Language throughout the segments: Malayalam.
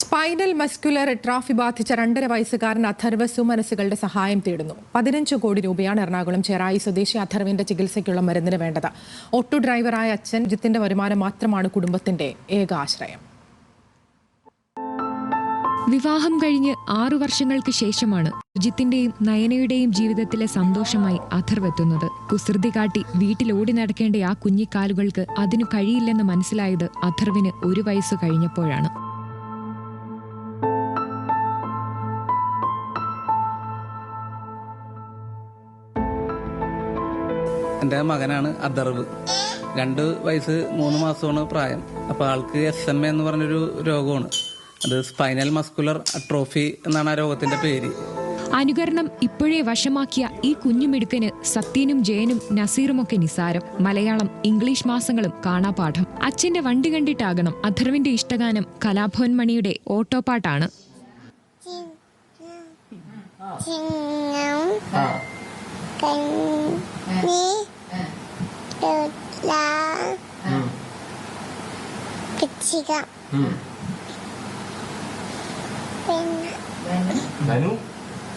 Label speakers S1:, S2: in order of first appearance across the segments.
S1: സ്പൈനൽ മസ്കുലർ ട്രോഫി ബാധിച്ച രണ്ടര വയസ്സുകാരൻ അഥർവ് സുമനസുകളുടെ സഹായം തേടുന്നു. പതിനഞ്ച് കോടി രൂപയാണ് എറണാകുളം ചെറായി സ്വദേശി അഥർവിന്റെ ചികിത്സയ്ക്കുള്ള മരുന്നിന് വേണ്ടത്. ഓട്ടോ ഡ്രൈവറായ അച്ഛൻ ജിത്തിന്റെ വരുമാനം മാത്രമാണ് കുടുംബത്തിന്റെ ഏക ആശ്രയം.
S2: വിവാഹം കഴിഞ്ഞ് ആറു വർഷങ്ങൾക്ക് ശേഷമാണ് ജിത്തിന്റെയും നയനയുടെയും ജീവിതത്തിലെ സന്തോഷമായി അഥർവെത്തുന്നത് കുസൃതി കാട്ടി വീട്ടിലോടി നടക്കേണ്ട ആ കുഞ്ഞിക്കാലുകൾക്ക് അതിനു കഴിയില്ലെന്ന് മനസ്സിലായത് അഥർവിന് ഒരു വയസ്സു കഴിഞ്ഞപ്പോഴാണ്.
S3: എന്റെ മകനാണ് അദർവ്. രണ്ട് വയസ്സ് മൂന്ന് മാസമാണ് പ്രായം. അപ്പോൾ ആൾക്ക് എസ് എം എന്ന് പറഞ്ഞൊരു രോഗമാണ്. അത് സ്പൈനൽ മസ്കുലർ അട്രോഫി എന്നാണ് ആ രോഗത്തിന്റെ പേര്.
S2: അനുകരണം ഇപ്പോഴേ വശമാക്കിയ ഈ കുഞ്ഞുമിടുക്കന് സത്യനും ജയനും നസീറുമൊക്കെ നിസാരം. മലയാളം ഇംഗ്ലീഷ് മാസങ്ങളും കാണാപാഠം. അച്ഛന്റെ വണ്ടി കണ്ടിട്ടാകണം അഥർവിന്റെ ഇഷ്ടഗാനം കലാഭവൻ മണിയുടെ ഓട്ടോപ്പാട്ടാണ്
S4: ചിങ്ങം. വൃശ്ചിക പിന്നെ
S5: ധനു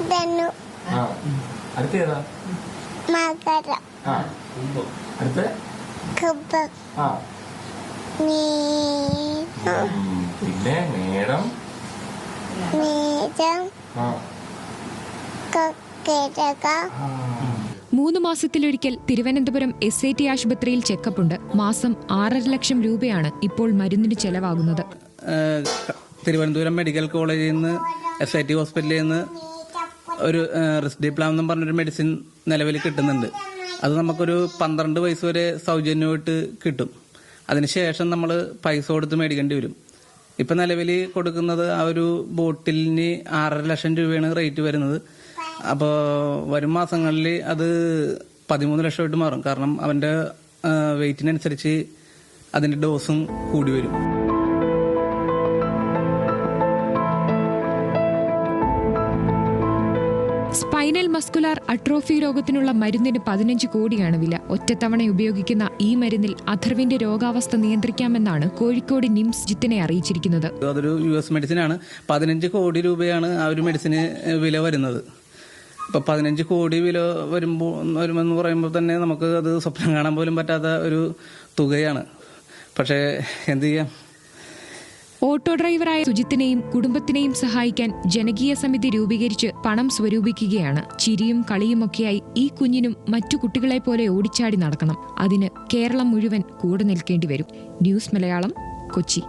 S4: ധനു
S5: ആ അടുത്തേതാ?
S4: മകരം
S5: ആ. അടുത്ത?
S4: കുംഭം
S5: പിന്നെ മേടം.
S4: മേടം
S5: ആ.
S2: മൂന്ന് മാസത്തിലൊരിക്കൽ തിരുവനന്തപുരം എസ് ഐ ടി ആശുപത്രിയിൽ ചെക്കപ്പുണ്ട്. മാസം ആറര ലക്ഷം രൂപയാണ് ഇപ്പോൾ മരുന്നിന് ചെലവാകുന്നത്.
S3: തിരുവനന്തപുരം മെഡിക്കൽ കോളേജിൽ നിന്ന് എസ് ഐ ടി ഹോസ്പിറ്റലിൽ നിന്ന് ഒരു റിസ്ഡിപ്ലാം എന്ന് പറഞ്ഞൊരു മെഡിസിൻ നിലവിൽ കിട്ടുന്നുണ്ട്. അത് നമുക്കൊരു പന്ത്രണ്ട് വയസ്സ് വരെ സൗജന്യമായിട്ട് കിട്ടും. അതിനുശേഷം നമ്മൾ പൈസ കൊടുത്ത് മേടിക്കേണ്ടി വരും. ഇപ്പം നിലവിൽ കൊടുക്കുന്നത് ആ ഒരു ബോട്ടിലിന് ആറര ലക്ഷം രൂപയാണ് റേറ്റ് വരുന്നത്. അപ്പോൾ വരും മാസങ്ങളിൽ അത് പതിമൂന്ന് ലക്ഷമായിട്ട് മാറും. കാരണം അവന്റെ വെയിറ്റിനനുസരിച്ച് അതിന്റെ ഡോസും കൂടി വരും.
S2: സ്പൈനൽ മസ്കുലാർ അട്രോഫി രോഗത്തിനുള്ള മരുന്നിന് പതിനഞ്ച് കോടിയാണ് വില. ഒറ്റത്തവണ ഉപയോഗിക്കുന്ന ഈ മരുന്നിൽ അഥർവിന്റെ രോഗാവസ്ഥ നിയന്ത്രിക്കാമെന്നാണ് കോഴിക്കോട് നിംസ് ജിത്തിനെ അറിയിച്ചിരിക്കുന്നത്.
S3: അതൊരു യു എസ് മെഡിസിനാണ്. പതിനഞ്ച് കോടി രൂപയാണ് ആ ഒരു മെഡിസിന് വില വരുന്നത്. ഇപ്പൊ പതിനഞ്ച് കോടി വില വരുമ്പോൾ വരുമെന്ന് പറയുമ്പോൾ തന്നെ നമുക്ക് അത് സ്വപ്നം കാണാൻ പോലും പറ്റാത്ത ഒരു തുകയാണ്. പക്ഷേ എന്ത് ചെയ്യാം?
S2: ഓട്ടോ ഡ്രൈവറായ സുജിത്തിനെയും കുടുംബത്തിനെയും സഹായിക്കാൻ ജനകീയ സമിതി രൂപീകരിച്ച് പണം സ്വരൂപിക്കുകയാണ്. ചിരിയും കളിയുമൊക്കെയായി ഈ കുഞ്ഞിനും മറ്റു കുട്ടികളെ പോലെ ഓടിച്ചാടി നടക്കണം. അതിന് കേരളം മുഴുവൻ കൂടെ നിൽക്കേണ്ടി വരും. ന്യൂസ് മലയാളം കൊച്ചി.